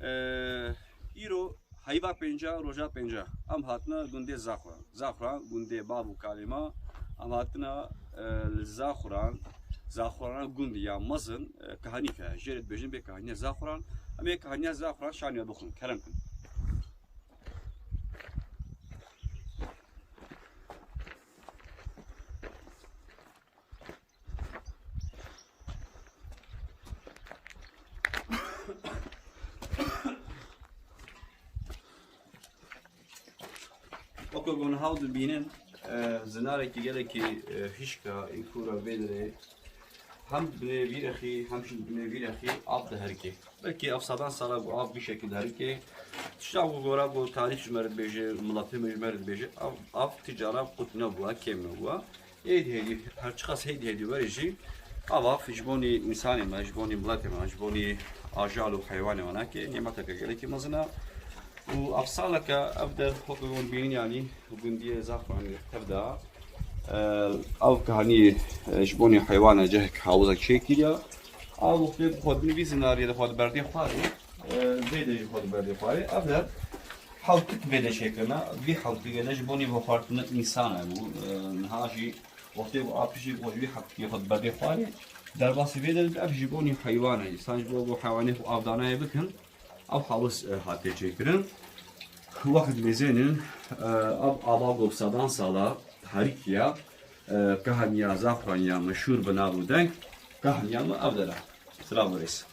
îro heyva pênca roja pênca em hatine gundê zaxuran zaxuran gundê bav û kalêma em hatine li zaxuran zaxurana gund ya mezin kihanîke jê re dibêjin bê kihaniya zaxuran em ê kihaniya zaxuran şaniya Oku gon hav dibînin zinarekî gelekî hişka ê kûra vê derê hem binêvîrexî hem jî binêvîrexî av diherike. Belkî ev sedan sala bu av bir şekilde herike. Tişta bu gora bu tarih ji me dibêje, milatê me ji me dibêje av av ticara qut nebûwa kêm nebûwa. Êd hêdî her çi qas hêdî hêdî werê jî av av ji bonî însanê me, ji bonî milatê me, ji bonî ajal û heywanê me nake nêmeteke gelekî mezin. و افصالك ابدا حقوق بين يعني وجندية زعفر عن تبدا او كهاني جبوني حيوان جهك حاوزك شيء كده او وقت خود نبي سيناريو ده خود بردي خاري زيد خود بردي خاري ابدا حاولت بده شكلنا في حاولت بده جبوني بخارتنا انسان بو نهاجي وقت بو ابشي بوجي حق خود بردي خاري در باسی بده اف جبونی حیوانه سانج بو بو حیوانه و آبدانه Ab halus e, hatə çəkirin. Vaxt mezənin e, ab alaqov sadan sala harikiya e, qahmiya zafranya məşhur binavudən qahmiya mı abdala. Selamun aleyküm.